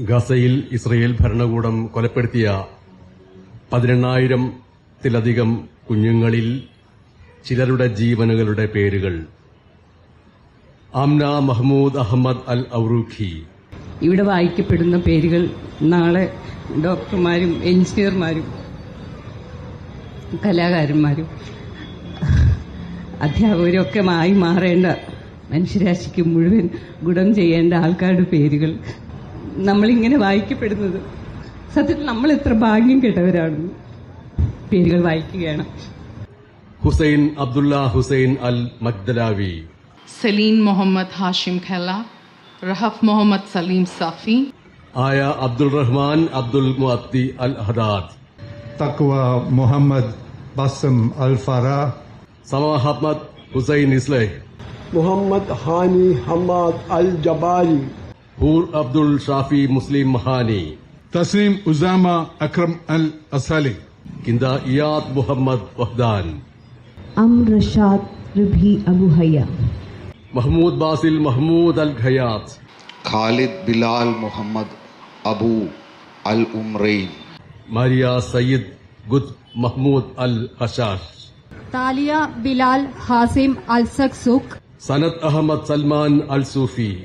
ഗസയിൽ ഇസ്രയേൽ ഭരണകൂടം കൊലപ്പെടുത്തിയ പതിനെണ്ണായിരത്തിലധികം കുഞ്ഞുങ്ങളിൽ ചിലരുടെ ജീവനുകളുടെ പേരുകൾ. ആംന മഹ്മൂദ് അഹമ്മദ് അൽ ഔറൂഖി. ഇവിടെ വായിക്കപ്പെടുന്ന പേരുകൾ നാളെ ഡോക്ടർമാരും എഞ്ചിനീയർമാരും കലാകാരന്മാരും അധ്യാപകരും ഒക്കെ ആയി മാറേണ്ട മനുഷ്യരാശിക്ക് മുഴുവൻ ഗുണം ചെയ്യേണ്ട ആൾക്കാരുടെ പേരുകൾ. നമ്മളിങ്ങനെ വായിക്കപ്പെടുന്നത്. സത്യത്തിൽ നമ്മൾ എത്ര ഭാഗ്യം കേട്ടവരാണ്. പേരുകൾ വായിക്കുകയാണ്. ഹുസൈൻ അബ്ദുള്ള ഹുസൈൻ അൽ മഗ്ദലാവി. സലീൻ മുഹമ്മദ് ഹാഷിം ഖല റഹഫ് മുഹമ്മദ് സലീം സഫി. ആയ Abdul Rahman Abdul Muati Al Haddad. Taqwa Muhammad Basam അൽ ഫറ. സമാഹമ്മദ് ഹുസൈൻ ഇസ്ലൈ മുഹമ്മദ് ഹാനി ഹമാദ് അൽ ജബാരി. هور عبد الشافي مسلم مهاني تسليم أزامة أكرم الأسالي كندا إياد محمد وحدان أم رشاد ربحي أبو هيا محمود باسل محمود الغيات خالد بلال محمد أبو الأمرين ماريا سيد قد محمود الخشاش تاليا بلال حاسم السكسوك سند أحمد سلمان السوفي